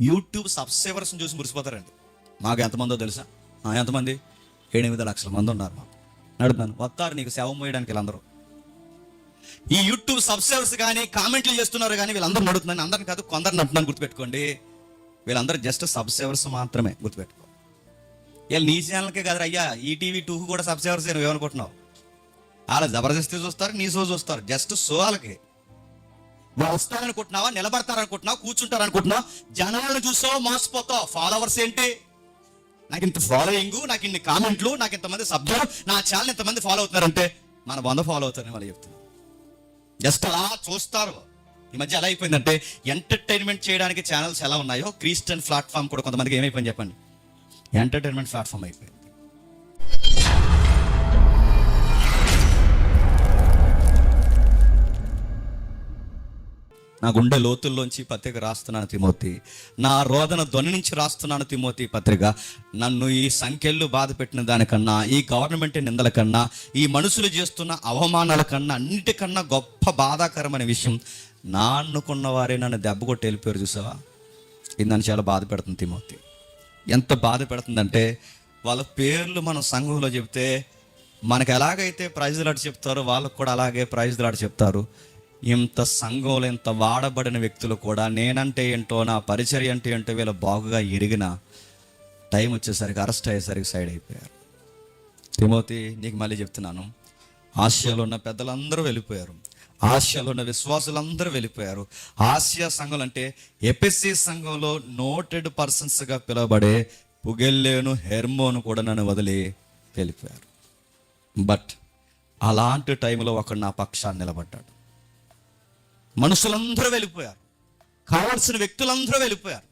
YouTube సబ్స్క్రైబర్స్ని చూసి మురిసిపోతారండి. మాకు ఎంతమందో తెలుసా? ఎంతమంది? ఎనిమిది లక్షల మంది ఉన్నారు మాకు. నడుపుతాను. వస్తారు నీకు సేవ మోయడానికి వీళ్ళందరూ. ఈ యూట్యూబ్ సబ్స్క్రైబర్స్ కానీ కామెంట్లు చేస్తున్నారు కానీ వీళ్ళందరూ నడుతున్నాను అందరిని కాదు కొందరిని అంటున్నాను గుర్తుపెట్టుకోండి. వీళ్ళందరూ జస్ట్ సబ్స్క్రైబర్స్ మాత్రమే గుర్తుపెట్టుకో. వీళ్ళు నీ ఛానల్కే కాదు అయ్యా ఈటీవీ టీవీ టూకి కూడా సబ్స్క్రైబర్స్ నువ్వేమనుకుంటున్నావు వాళ్ళ జబర్దస్తి చూస్తారు నీ షో చూస్తారు. జస్ట్ షో వాళ్ళకి. వస్తారనుకుంటున్నావా నిలబడతారనుకుంటున్నావా కూర్చుంటారనుకుంటున్నావా? జనాలను చూసావు మోసపోతావు? ఫాలోవర్స్ ఏంటి? నాకు ఇంత ఫాలోయింగ్ నాకు ఇన్ని కామెంట్లు నాకు ఇంతమంది సభ్యులు నా ఛానల్ ఇంతమంది ఫాలో అవుతున్నారంటే మన వంద ఫాలో అవుతారని వాళ్ళు చెప్తున్నారు. జస్ట్ అలా చూస్తారు. ఈ మధ్య ఎలా అయిపోయిందంటే ఎంటర్టైన్మెంట్ చేయడానికి ఛానల్స్ ఎలా ఉన్నాయో క్రిస్టియన్ ప్లాట్ఫామ్ కూడా కొంతమందికి ఏమైపోయింది చెప్పండి. ఎంటర్టైన్మెంట్ ప్లాట్ఫామ్ అయిపోయింది. నా గుండె లోతుల్లోంచి పత్రిక రాస్తున్నాను తిమోతి. నా రోదన ధ్వని నుంచి రాస్తున్నాను తిమోతి పత్రిక. నన్ను ఈ సంఖ్యలు బాధ పెట్టిన దానికన్నా ఈ గవర్నమెంట్ నిందల కన్నా ఈ మనుషులు చేస్తున్న అవమానాల కన్నా అన్నిటికన్నా గొప్ప బాధాకరమైన విషయం నా అనుకున్న వారే నన్ను దెబ్బ కొట్టి వెళ్ళిపోయారు చూసావా? ఇది నన్ను చాలా బాధ పెడుతుంది తిమోతి. ఎంత బాధ పెడుతుందంటే వాళ్ళ పేర్లు మనం సంఘంలో చెప్తే మనకు ఎలాగైతే ప్రైజ్ లాట్ చెప్తారో వాళ్ళకు కూడా అలాగే ప్రైజ్ లాట్ చెప్తారు. ఇంత సంఘంలో ఇంత వాడబడిన వ్యక్తులు కూడా నేనంటే ఏంటో నా పరిచర్య అంటే ఏంటో వీళ్ళు బాగుగా ఎరిగిన టైం వచ్చేసరికి అరెస్ట్ అయ్యేసరికి సైడ్ అయిపోయారు. తిమోతి నీకు మళ్ళీ చెప్తున్నాను. ఆసియాలో ఉన్న పెద్దలందరూ వెళ్ళిపోయారు. ఆసియాలో ఉన్న విశ్వాసులందరూ వెళ్ళిపోయారు. ఆసియా సంఘం అంటే ఎపిసి సంఘంలో నోటెడ్ పర్సన్స్గా పిలవబడే పుగెల్లేను హెర్మోను కూడా నన్ను వదిలి వెళ్ళిపోయారు. బట్ అలాంటి టైంలో ఒకడు నా పక్షాన్ని నిలబడ్డాడు. మనుషులందరూ వెళ్ళిపోయారు. కావాల్సిన వ్యక్తులందరూ వెళ్ళిపోయారు.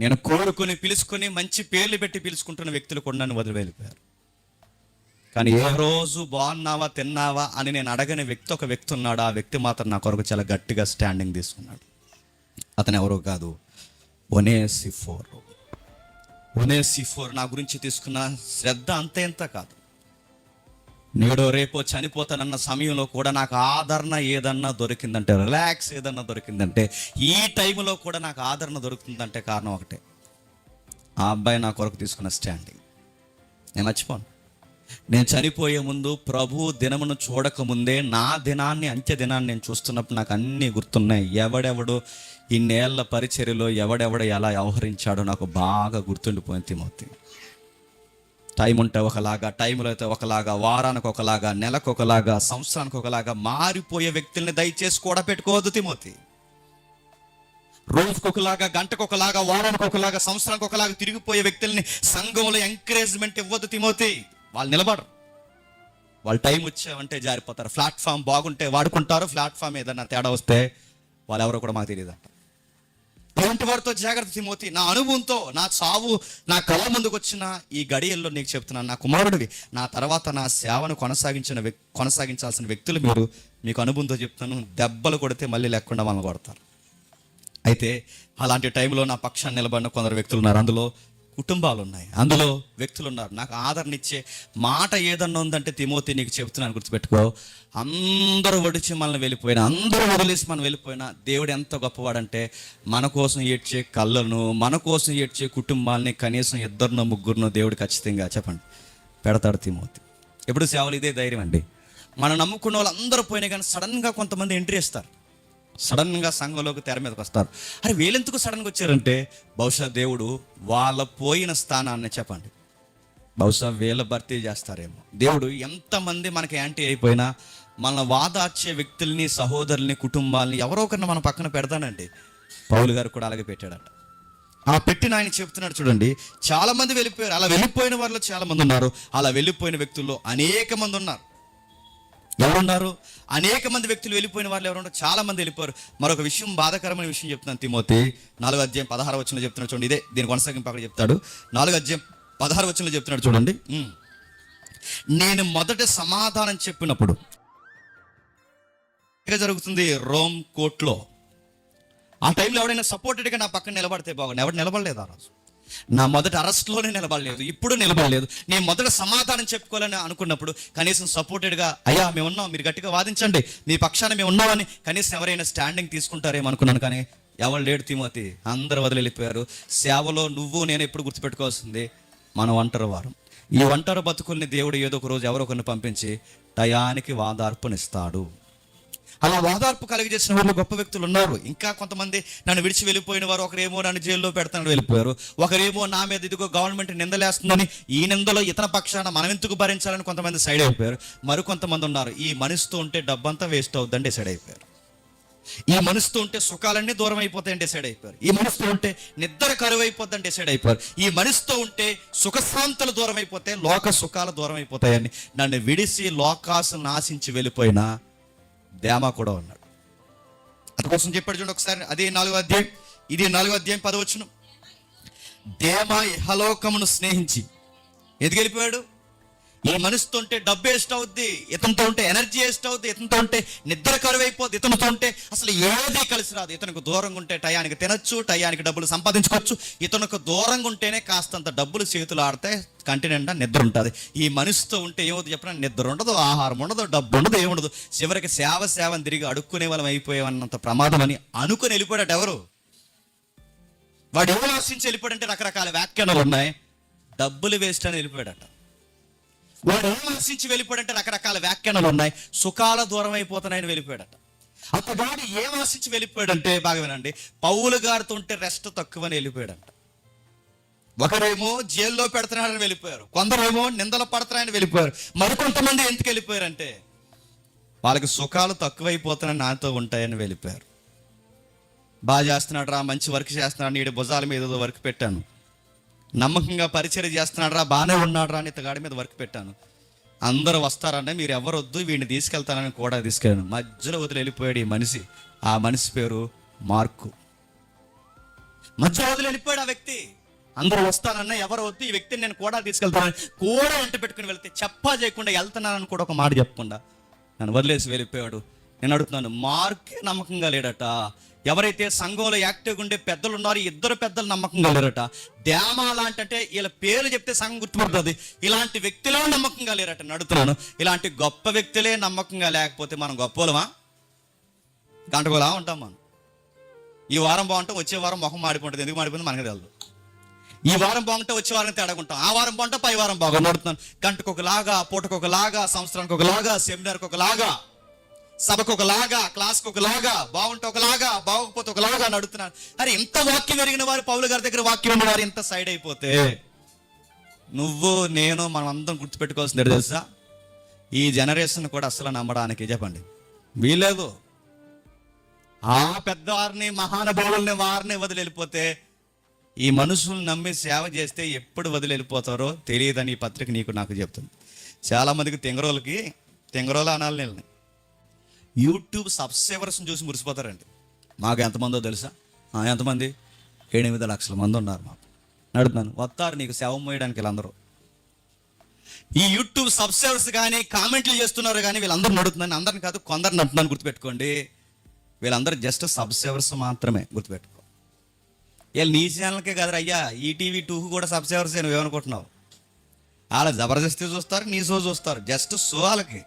నేను కోరుకుని పిలుచుకొని మంచి పేర్లు పెట్టి పిలుచుకుంటున్న వ్యక్తులు కూడా నన్ను వదిలి వెళ్ళిపోయారు. కానీ ఏ రోజు బాగున్నావా తిన్నావా అని నేను అడగని వ్యక్తి ఒక వ్యక్తి ఉన్నాడు. ఆ వ్యక్తి మాత్రం నా కొరకు చాలా గట్టిగా స్టాండింగ్ తీసుకున్నాడు. అతను ఎవరో కాదు ఒనేసి ఫోర్ ఒనేసి ఫోర్ నా గురించి తీసుకున్న శ్రద్ధ అంత ఎంత కాదు. నేడో రేపో చనిపోతానన్న సమయంలో కూడా నాకు ఆదరణ ఏదన్నా దొరికిందంటే రిలాక్స్ ఏదన్నా దొరికిందంటే ఈ టైంలో కూడా నాకు ఆదరణ దొరుకుతుందంటే కారణం ఒకటే. ఆ అబ్బాయి నా కొరకు తీసుకున్న స్టాండింగ్ నేను మర్చిపోను. నేను చనిపోయే ముందు ప్రభు దినమును చూడకముందే నా దినాన్ని అంత్య దినాన్ని నేను చూస్తున్నప్పుడు నాకు అన్నీ గుర్తున్నాయి. ఎవడెవడు ఇన్నేళ్ళ పరిచర్యలో ఎవడెవడు ఎలా వ్యవహరించాడో నాకు బాగా గుర్తుండిపోయింది తిమోతి. టైం ఉంటే ఒకలాగా టైంలో అయితే ఒకలాగా వారానికి ఒకలాగా నెలకు ఒకలాగా సంవత్సరానికి ఒకలాగా మారిపోయే వ్యక్తుల్ని దయచేసి కూడా పెట్టుకోవద్దు తిమోతి. రోజుకు ఒకలాగా గంటకు ఒకలాగా వారానికి ఒకలాగా సంవత్సరానికి ఒకలాగా తిరిగిపోయే వ్యక్తుల్ని సంఘంలో ఎంకరేజ్మెంట్ ఇవ్వద్దు తిమోతి. వాళ్ళు నిలబడరు. వాళ్ళు టైం వచ్చామంటే జారిపోతారు. ప్లాట్ఫామ్ బాగుంటే వాడుకుంటారు. ప్లాట్ఫామ్ ఏదన్నా తేడా వస్తే వాళ్ళు ఎవరో కూడా మాకు తెలియదు అలాంటి వారితో జాగ్రత్త తిమోతి. నా అనుభవంతో నా చావు నా కళ్ళ ముందుకు వచ్చిన ఈ గడియల్లో నీకు చెప్తున్నాను. నా కుమారుడివి నా తర్వాత నా సేవను కొనసాగించిన కొనసాగించాల్సిన వ్యక్తులు మీరు. మీకు అనుభవంతో చెప్తాను. దెబ్బలు కొడితే మళ్ళీ లేకుండా వాళ్ళని కొడతారు. అయితే అలాంటి టైంలో నా పక్షాన్ని నిలబడిన కొందరు వ్యక్తులు ఉన్నారు. అందులో కుటుంబాలు ఉన్నాయి అందులో వ్యక్తులు ఉన్నారు నాకు ఆదరణ ఇచ్చే మాట ఏదన్నా ఉందంటే తిమోతి నీకు చెప్తున్నాను గుర్తుపెట్టుకో. అందరూ ఒడిచి మనల్ని వెళ్ళిపోయినా అందరూ వదిలేసి మనం వెళ్ళిపోయినా దేవుడు ఎంత గొప్పవాడంటే మన కోసం ఏడ్చే కళ్ళను మన కోసం ఏడ్చే కుటుంబాలని కనీసం ఇద్దరినో ముగ్గురునో దేవుడు ఖచ్చితంగా చెప్పండి. పెడతాడు తిమోతి. ఎప్పుడు సేవలు ఇదే ధైర్యం అండి. మనం నమ్ముకున్న వాళ్ళు అందరూ పోయినా కానీ సడన్గా కొంతమంది ఎంట్రీ ఇస్తారు. సడన్గా సంఘంలోకి తెర మీదకి వస్తారు. అరే వీళ్ళెందుకు సడన్గా వచ్చారంటే బహుశా దేవుడు వాళ్ళ పోయిన స్థానాన్ని చెప్పండి. బహుశా వీళ్ళ భర్తీ చేస్తారేమో. దేవుడు ఎంతమంది మనకి యాంటీ అయిపోయినా మన వాదార్చే వ్యక్తుల్ని సహోదరుల్ని కుటుంబాలని ఎవరో ఒకరిని మన పక్కన పెడతానండి. పౌలు గారు కూడా అలాగే పెట్టాడట. ఆ పెట్టిన ఆయన చెప్తున్నాడు చూడండి చాలా మంది వెళ్ళిపోయారు. అలా వెళ్ళిపోయిన వారిలో చాలా మంది ఉన్నారు. అలా వెళ్ళిపోయిన వ్యక్తుల్లో అనేక మంది ఉన్నారు. ఎవరున్నారు? అనేక మంది వ్యక్తులు వెళ్ళిపోయిన వాళ్ళు ఎవరున్నారు చాలా మంది వెళ్ళిపోయారు. మరొక విషయం బాధాకరమైన విషయం చెప్తున్నాను తిమోతి. నాలుగు అధ్యాయం పదహారు వచ్చిన చెప్తున్నాడు చూడండి. ఇదే దీని కొనసాగింపు అక్కడ చెప్తాడు. నాలుగు అధ్యాయం పదహారు వచ్చిన చెప్తున్నాడు చూడండి. నేను మొదట సమాధానం చెప్పినప్పుడు జరుగుతుంది? రోమ్ కోర్టులో. ఆ టైంలో ఎవడైనా సపోర్టెడ్గా నా పక్కన నిలబడితే బాగుంది ఎవరు నిలబడలేదు ఆ రోజు. నా మొదటి అరెస్ట్లోనే నిలబడలేదు ఇప్పుడు నిలబడలేదు. నేను మొదట సమాధానం చెప్పుకోవాలని అనుకున్నప్పుడు కనీసం సపోర్టెడ్గా అయ్యా మేము ఉన్నాం మీరు గట్టిగా వాదించండి మీ పక్షాన మేము ఉన్నామని కనీసం ఎవరైనా స్టాండింగ్ తీసుకుంటారేమో అనుకున్నాను. కానీ ఎవరు లేడు తిమోతి అందరు వదిలి వెళ్ళిపోయారు సేవలో నువ్వు నేను ఎప్పుడు గుర్తుపెట్టుకోవాల్సింది మనం ఒంటరి వారం. ఈ ఒంటరి బతుకుల్ని దేవుడు ఏదో ఒక రోజు ఎవరో ఒకరిని పంపించి టయానికి వాదార్పునిస్తాడు అలా వాదార్పు కలిగజేసిన వాళ్ళు గొప్ప వ్యక్తులు ఉన్నారు. ఇంకా కొంతమంది నన్ను విడిచి వెళ్ళిపోయిన వారు ఒకరేమో నన్ను జైల్లో పెడతాను వెళ్ళిపోయారు. ఒకరేమో నా మీద ఇదిగో గవర్నమెంట్ నిందలేస్తుందని ఈ నిందలో ఇతర పక్షాన మనం ఎందుకు భరించాలని కొంతమంది సైడ్ అయిపోయారు. మరికొంతమంది ఉన్నారు. ఈ మనిషితో ఉంటే డబ్బంతా వేస్ట్ అవుద్దని డిసైడ్ అయిపోయారు. ఈ మనసుతో ఉంటే సుఖాలన్నీ దూరం అయిపోతాయని డిసైడ్ అయిపోయారు. ఈ మనసుతో ఉంటే నిద్ర కరువు అయిపోద్దని డిసైడ్ అయిపోయారు. ఈ మనసుతో ఉంటే సుఖశాంతులు దూరం అయిపోతాయి లోక సుఖాలు దూరం అయిపోతాయని నన్ను విడిసి లోకాసులను ఆశించి వెళ్ళిపోయిన దేమా కూడా ఉన్నాడు. అందుకోసం చెప్పాడు చూడండి ఒకసారి అదే నాలుగో అధ్యాయం ఇది నాలుగో అధ్యాయం పదవచ్చును దేమ ఇహలోకమును స్నేహించి ఎందుకు వెళ్ళిపోయాడు ఈ మనసుతో ఉంటే డబ్బు వేస్ట్ అవుద్ది ఇతనితో ఉంటే ఎనర్జీ వేస్ట్ అవుద్ది ఇతనితో ఉంటే నిద్ర కరువు అయిపోద్ది ఇతనితో ఉంటే అసలు ఏది కలిసి రాదు. ఇతనికి దూరంగా ఉంటే టయానికి తినొచ్చు టయానికి డబ్బులు సంపాదించుకోవచ్చు. ఇతనికి దూరంగా ఉంటేనే కాస్తంత డబ్బులు చేతులు ఆడితే కంటి నిండా నిద్ర ఉంటుంది. ఈ మనిషితో ఉంటే ఏమవుతుంది చెప్పిన? నిద్ర ఉండదు ఆహారం ఉండదు డబ్బు ఉండదు ఏముండదు చివరికి సేవ సేవని తిరిగి అడుక్కునే వాళ్ళం అయిపోయేవన్నంత ప్రమాదం అని అనుకుని వెళ్ళిపోయాడు ఎవరు? వాడు ఎవరు ఆశించి వెళ్ళిపోయాడంటే రకరకాల వ్యాఖ్యానాలు ఉన్నాయి. డబ్బులు వేస్ట్ అని వెళ్ళిపోయాడట. వాడు ఏం ఆశించి వెళ్ళిపోయాడంటే రకరకాల వ్యాఖ్యానాలు ఉన్నాయి. సుఖాల దూరం అయిపోతున్నాయని వెళ్ళిపోయాడట. అప్పుడు వాడు ఏం ఆశించి వెళ్ళిపోయాడంటే బాగా వినండి. పౌలు గారితో ఉంటే రెస్ట్ తక్కువని వెళ్ళిపోయాడంట. ఒకరేమో జైల్లో పెడుతున్నాడని వెళ్ళిపోయారు. కొందరేమో నిందలు పడుతున్నాయని వెళ్ళిపోయారు. మరికొంతమంది ఎందుకు వెళ్ళిపోయారంటే వాళ్ళకి సుఖాలు తక్కువైపోతున్నాయని నాతో ఉంటాయని వెళ్ళిపోయారు. బాగా చేస్తున్నాడు రా మంచి వర్క్ చేస్తున్నాడు నీడి భుజాల మీద ఏదో వర్క్ పెట్టాను. నమ్మకంగా పరిచయం చేస్తున్నాడు రా బాగానే ఉన్నాడు రా అని ఇతగాడి మీద వర్క్ పెట్టాను. అందరూ వస్తారంటే మీరు ఎవరొద్దు వీడిని తీసుకెళ్తానని కూడా తీసుకెళ్ళాను. మధ్యలో వదిలి వెళ్ళిపోయాడు ఈ మనిషి. ఆ మనిషి పేరు మార్కు. మధ్యలో వదిలి వెళ్ళిపోయాడు ఆ వ్యక్తి. అందరూ వస్తానన్నా ఎవరు వద్దు ఈ వ్యక్తిని నేను కూడా తీసుకెళ్తానని కూడా వెంట పెట్టుకుని వెళ్తే చెప్పా చేయకుండా వెళ్తున్నానని కూడా ఒక మాట చెప్పకుండా నన్ను వదిలేసి వెళ్ళిపోయాడు. నేను అడుగుతున్నాను మార్కే నమ్మకంగా లేడట. ఎవరైతే సంఘంలో యాక్టివ్గా ఉండే పెద్దలు ఉన్నారో ఇద్దరు పెద్దలు నమ్మకంగా లేరట దేమా లాంటి అంటే వీళ్ళ పేరు చెప్తే సంఘం గుర్తుపడుతుంది. ఇలాంటి వ్యక్తులే నమ్మకంగా లేరట నడుతున్నాను ఇలాంటి గొప్ప వ్యక్తులే నమ్మకంగా లేకపోతే మనం గొప్పలమా? గంటగోలా ఉంటాం మనం. ఈ వారం బాగుంటే వచ్చే వారం మొహం మాడిపోతుంది ఎందుకు మాడిపోయింది మనకు తెలియదు ఈ వారం బాగుంటే వచ్చే వారం తేడాకుంటాం ఆ వారం బాగుంటే పై వారం బాగా నడుతున్నాను గంటకు ఒకలాగా పూటకు ఒకలాగా సంవత్సరానికి ఒకలాగా సెమినార్కి ఒకలాగా సభకు ఒకలాగా క్లాస్కి ఒకలాగా బాగుంటే ఒకలాగా బాగోకపోతే ఒకలాగా నడుతున్నాను అరే ఇంత వాక్యం ఎరిగిన వారు పౌలు గారి దగ్గర వాక్యం ఉన్న వారు ఇంత సైడ్ అయిపోతే నువ్వు నేను మనం అందరం గుర్తుపెట్టుకోవాల్సింది తెలుసా? ఈ జనరేషన్ కూడా అసలు నమ్మడానికి. చెప్పండి. వీలేదు ఆ పెద్దవారిని మహానుభావుల్ని వారిని వదిలి వెళ్ళిపోతే ఈ మనుషుల్ని నమ్మి సేవ చేస్తే ఎప్పుడు వదిలి వెళ్ళిపోతారో తెలియదని ఈ పత్రిక నీకు నాకు చెప్తుంది. చాలామందికి తెంగరోలకి తెంగరోళ్ళకి తెంగరోలు అనాలి నేను యూట్యూబ్ సబ్స్క్రైబర్స్ని చూసి మురిసిపోతారండి. మాకు ఎంతమందో తెలుసా? ఎంతమంది? ఎనిమిది లక్షల మంది ఉన్నారు మాకు. నడుతున్నాను వస్తారు నీకు శవం మోయడానికి వీళ్ళందరూ. ఈ యూట్యూబ్ సబ్స్క్రైబర్స్ కానీ కామెంట్లు చేస్తున్నారు కానీ వీళ్ళందరూ నడుతున్నాను అందరిని కాదు కొందరు నడుతున్నాను గుర్తుపెట్టుకోండి. వీళ్ళందరూ జస్ట్ సబ్స్క్రైబర్స్ మాత్రమే గుర్తుపెట్టుకో. వీళ్ళు నీ ఛానల్కే కదరా అయ్యా ఈటీవీ టూకు కూడా సబ్స్క్రైబర్స్ నువ్వేమనుకుంటున్నావు? వాళ్ళ జబర్దస్తి చూస్తారు నీ షో చూస్తారు. జస్ట్ షో వాళ్ళకి.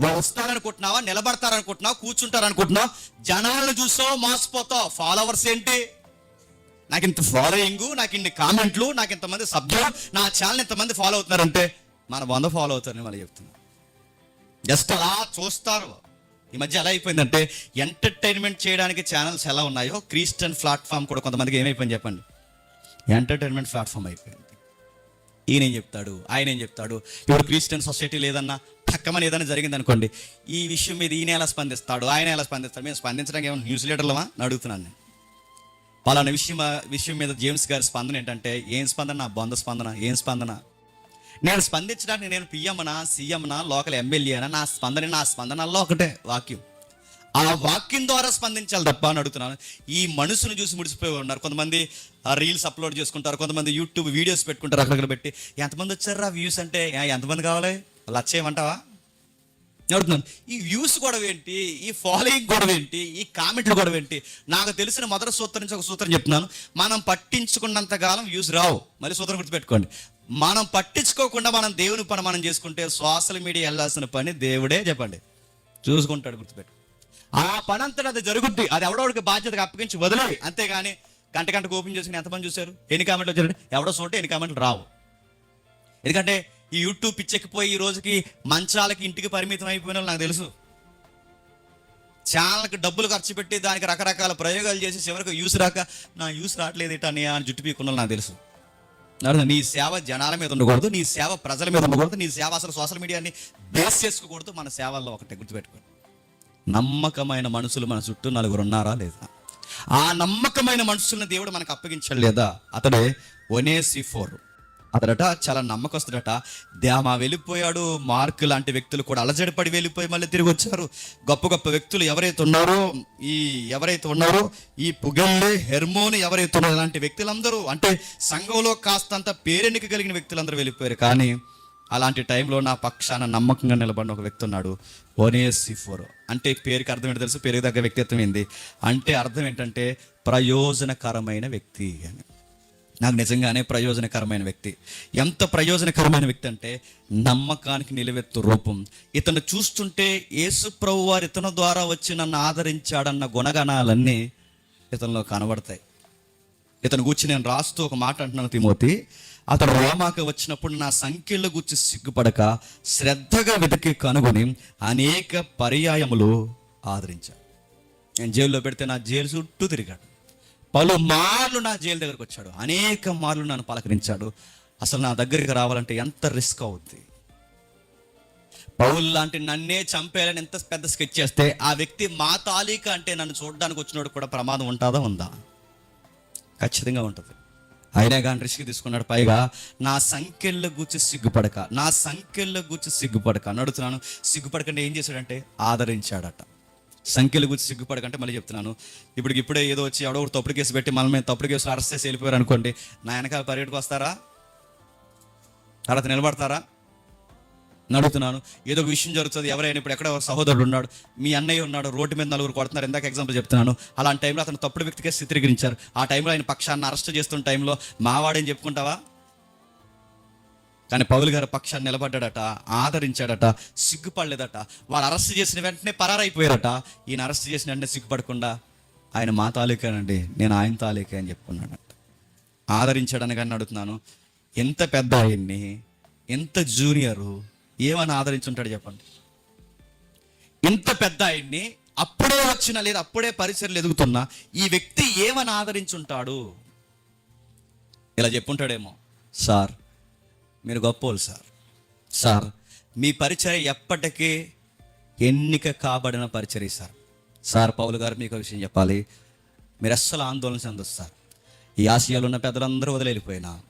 వస్తారనుకుంటున్నావా? నిలబడతారనుకుంటున్నావా? కూర్చుంటారనుకుంటున్నావు? జనాలను చూసావు మోసపోతావు? ఫాలోవర్స్ ఏంటి? నాకు ఇంత ఫాలోయింగ్ నాకు ఇన్ని కామెంట్లు నాకు ఇంతమంది సభ్యులు నా ఛానల్ ఇంతమంది ఫాలో అవుతున్నారంటే మన వంద ఫాలో అవుతారని వాళ్ళు చెప్తున్నా. జస్ట్ అలా చూస్తారు. ఈ మధ్య ఎలా అయిపోయిందంటే ఎంటర్టైన్మెంట్ చేయడానికి ఛానల్స్ ఎలా ఉన్నాయో క్రిస్టియన్ ప్లాట్ఫామ్ కూడా కొంతమందికి ఏమైపోయింది చెప్పండి. ఎంటర్టైన్మెంట్ ప్లాట్ఫామ్ అయిపోయింది. ఈయన ఏం చెప్తాడు? ఆయన ఏం చెప్తాడు? ఇప్పుడు క్రిస్టియన్ సొసైటీ లేదన్నా తక్కమని ఏదైనా జరిగింది అనుకోండి ఈ విషయం మీద ఈయన ఎలా స్పందిస్తాడు? ఆయన ఎలా స్పందిస్తాడు? మేము స్పందించడానికి ఏమైనా న్యూస్ లీడర్లమా అని అడుగుతున్నాను నేను. పలానా విషయం విషయం మీద జేమ్స్ గారి స్పందన ఏంటంటే ఏం స్పందన? నా బొంద స్పందన? ఏం స్పందన? నేను స్పందించడానికి నేను పిఎంనా సీఎంనా లోకల్ ఎమ్మెల్యేనా? నా స్పందన నా స్పందనల్లో ఒకటే వాక్యం. ఆ వాక్యం ద్వారా స్పందించాలి తప్ప అని అడుగుతున్నాను. ఈ మనసును చూసి ముడిసిపోయి ఉన్నారు. కొంతమంది రీల్స్ అప్లోడ్ చేసుకుంటారు. కొంతమంది యూట్యూబ్ వీడియోస్ పెట్టుకుంటారు అక్కడక్కడ పెట్టి. ఎంతమంది వచ్చారా వ్యూస్ అంటే? ఎంతమంది కావాలి? లచ్చ ఏమంటావా అడుగుతున్నాను. ఈ వ్యూస్ గొడవ ఏంటి? ఈ ఫాలోయింగ్ గొడవ ఏంటి? ఈ కామెంట్లు గొడవ ఏంటి? నాకు తెలిసిన మొదటి సూత్రం నుంచి ఒక సూత్రం చెప్తున్నాను. మనం పట్టించుకున్నంత కాలం వ్యూస్ రావు. మళ్ళీ సూత్రం గుర్తుపెట్టుకోండి. మనం పట్టించుకోకుండా మనం దేవుని పని మనం చేసుకుంటే సోషల్ మీడియా వెళ్ళాల్సిన పని దేవుడే చెప్పండి. చూసుకుంటాడు గుర్తుపెట్టు ఆ పని అంతటా అది జరుగుద్ది. అది ఎవడోడికి బాధ్యతగా అప్పగించి వదిలేదు. అంతేగాని గంట గంటకు ఓపెన్ చేసుకుని ఎంతమంది చూశారు? ఎన్ని కామెంట్లు వచ్చారు ఎవడో చోటే ఎన్ని కామెంట్లు రావు. ఎందుకంటే ఈ యూట్యూబ్ పిచ్చెక్కిపోయి ఈ రోజుకి మంచాలకి ఇంటికి పరిమితం అయిపోయిన నాకు తెలుసు. ఛానల్కి డబ్బులు ఖర్చు పెట్టి దానికి రకరకాల ప్రయోగాలు చేసి చివరికి యూస్ రాక నా యూస్ రావట్లేదు ఇట అని అని జుట్టు పీకున్న నాకు తెలుసు. నీ సేవ జనాల మీద ఉండకూడదు నీ సేవ ప్రజల మీద ఉండకూడదు నీ సేవ అసలు సోషల్ మీడియాని బేస్ చేసుకోకూడదు మన సేవల్లో ఒకటే గుర్తుపెట్టుకోండి. నమ్మకమైన మనుషులు మన చుట్టూ నలుగురు ఉన్నారా లేదా? ఆ నమ్మకమైన మనుషులను దేవుడు మనకు అప్పగించలేదా అతడే ఒనేసి ఫోర్ అతడట చాలా నమ్మకస్తుడట. దేమా వెళ్ళిపోయాడు. మార్క్ లాంటి వ్యక్తులు కూడా అలజడిపడి వెళ్ళిపోయి మళ్ళీ తిరిగి వచ్చారు. గొప్ప గొప్ప వ్యక్తులు ఎవరైతే ఉన్నారో ఈ ఎవరైతే ఉన్నారో ఈ పుగల్లే హెర్మోన్ ఎవరైతే ఉన్నారో ఇలాంటి వ్యక్తులందరూ అంటే సంఘంలో కాస్తంత పేరెన్నిక కలిగిన వ్యక్తులందరూ వెళ్ళిపోయారు. కానీ అలాంటి టైంలో నా పక్షాన నమ్మకంగా నిలబడిన ఒక వ్యక్తి ఉన్నాడు. ఓనేసిఫోర్ అంటే పేరుకి అర్థం ఏంటో తెలుసు? పేరుకి తగ్గ వ్యక్తిత్వం ఏంది? అంటే అర్థం ఏంటంటే ప్రయోజనకరమైన వ్యక్తి అని. నాకు నిజంగానే ప్రయోజనకరమైన వ్యక్తి. ఎంత ప్రయోజనకరమైన వ్యక్తి అంటే నమ్మకానికి నిలవెత్తు రూపం. ఇతను చూస్తుంటే యేసు ప్రభు వారు ఇతను ద్వారా వచ్చి నన్ను ఆదరించాడన్న గుణగణాలన్నీ ఇతనిలో కనబడతాయి. ఇతను గూర్చి నేను రాస్తూ ఒక మాట అంటున్నాను తిమోతి. అతడు రోమాకు వచ్చినప్పుడు నా సంఖ్యలో గూర్చి సిగ్గుపడక శ్రద్ధగా వెతికి కనుగొని అనేక పర్యాయములు ఆదరించాడు. నేను జైల్లో పెడితే నా జైలు చుట్టూ తిరిగాడు. పలు మార్లు నా జైలు దగ్గరకు వచ్చాడు. అనేక మార్లు నన్ను పలకరించాడు. అసలు నా దగ్గరికి రావాలంటే ఎంత రిస్క్ అవుద్ది? పౌల్ లాంటి నన్నే చంపేయాలని ఎంత పెద్ద స్కెచ్ చేస్తే ఆ వ్యక్తి మా తాలీక అంటే నన్ను చూడడానికి వచ్చినోడు కూడా ప్రమాదం ఉంటుందా? ఉందా? ఖచ్చితంగా ఉంటుంది. అయినా కానీ రిస్క్ తీసుకున్నాడు. పైగా నా సంఖ్యల్లో గూర్చి సిగ్గుపడక నా సంఖ్యల్లో గూర్చి సిగ్గుపడక అని అడుగుతున్నాను సిగ్గుపడకంటే ఏం చేశాడంటే ఆదరించాడట. సంఖ్యలు గురించి సిగ్గుపడకంటే మళ్ళీ చెప్తున్నాను. ఇప్పుడు ఇప్పుడే ఏదో వచ్చి ఎవడో ఒకటి తప్పుడు కేసు పెట్టి మనం మేము తప్పుడు కేసు అరెస్ట్ చేసి వెళ్ళిపోయారు అనుకోండి నా వెనకాల పర్యటకు వస్తారా? తర్వాత నిలబడతారా? నడుపుతున్నాను. ఏదో ఒక విషయం జరుగుతుంది. ఎవరైనా ఇప్పుడు ఎక్కడ ఒక సహోదరుడు ఉన్నాడు. మీ అన్నయ్య ఉన్నాడు. రోడ్డు మీద నలుగురు కొడుతున్నారు. ఇందాక ఎగ్జాంపుల్ చెప్తున్నాను. అలాంటి టైంలో అతను తప్పుడు వ్యక్తిగా చిత్రీకరించారు ఆ టైంలో ఆయన పక్షాన్ని అరెస్ట్ చేస్తున్న టైంలో మావాడని చెప్పుకుంటావా? కానీ పౌలు గారు పక్షాన్ని నిలబడ్డాడట ఆదరించాడట సిగ్గుపడలేదట. వాళ్ళు అరెస్ట్ చేసిన వెంటనే పరారైపోయారట. ఈయన అరెస్ట్ చేసిన వెంటనే సిగ్గుపడకుండా ఆయన మా తాలూకానండి నేను ఆయన తాలూకే అని చెప్పుకున్నాడట. ఆదరించాడని కానీ అడుగుతున్నాను ఎంత పెద్ద ఆయన్ని ఎంత జూనియరు ఏమని ఆదరించుంటాడు చెప్పండి. ఇంత పెద్ద ఆయన్ని అప్పుడే వచ్చిన లేదా అప్పుడే పరిచయలు ఎదుగుతున్నా ఈ వ్యక్తి ఏమని ఆదరించుంటాడు? ఇలా చెప్పుంటాడేమో సార్ మీరు గొప్పోలు సార్. సార్ మీ పరిచయం ఎప్పటికీ ఎన్నిక కాబడిన పరిచయం సార్. సార్ పౌలు గారు మీకు విషయం చెప్పాలి. మీరు అస్సలు ఆందోళన చెందొచ్చు సార్. ఈ ఆసియాలో ఉన్న పెద్దలందరూ వదిలి వెళ్ళిపోయినా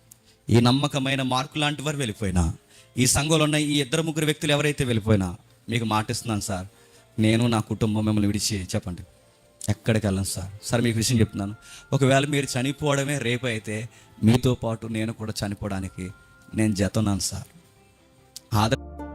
ఈ నమ్మకమైన మార్కు లాంటి వారు వెళ్ళిపోయినా ఈ సంఘంలో ఉన్న ఈ ఇద్దరు ముగ్గురు వ్యక్తులు ఎవరైతే వెళ్ళిపోయినా మీకు మాటిస్తున్నాను సార్. నేను నా కుటుంబం మిమ్మల్ని విడిచి చెప్పండి. ఎక్కడికి వెళ్ళను సార్. సార్ మీకు విషయం చెప్తున్నాను. ఒకవేళ మీరు చనిపోవడమే రేపు అయితే మీతో పాటు నేను కూడా చనిపోవడానికి నేను జతున్నాను సార్. ఆదర